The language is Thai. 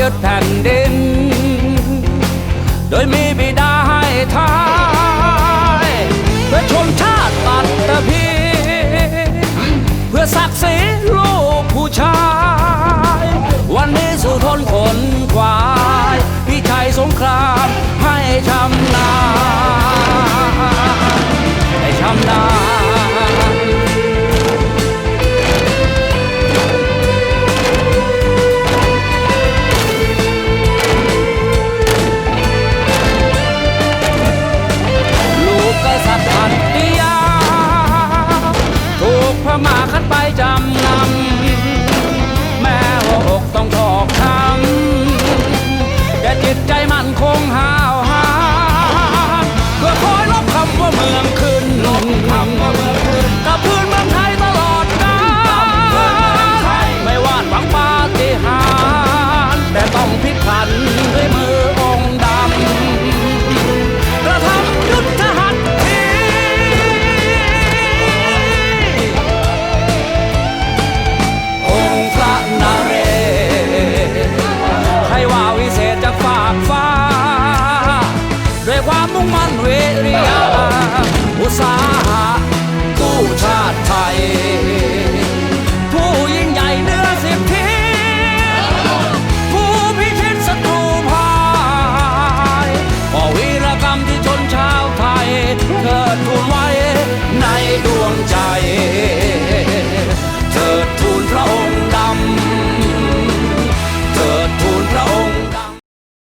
nhất thằng đến đôi mi พมาคัดไปจำนำ มุ่งมั่นเวรียาอุตสาหะกู้ชาติไทย ผู้ยิ่งใหญ่เนื้อสิบทีผู้พิชิตศัตรูพายก่อวีรกรรมที่ชนชาวไทย เกิดทุนไว้ในดวงใจ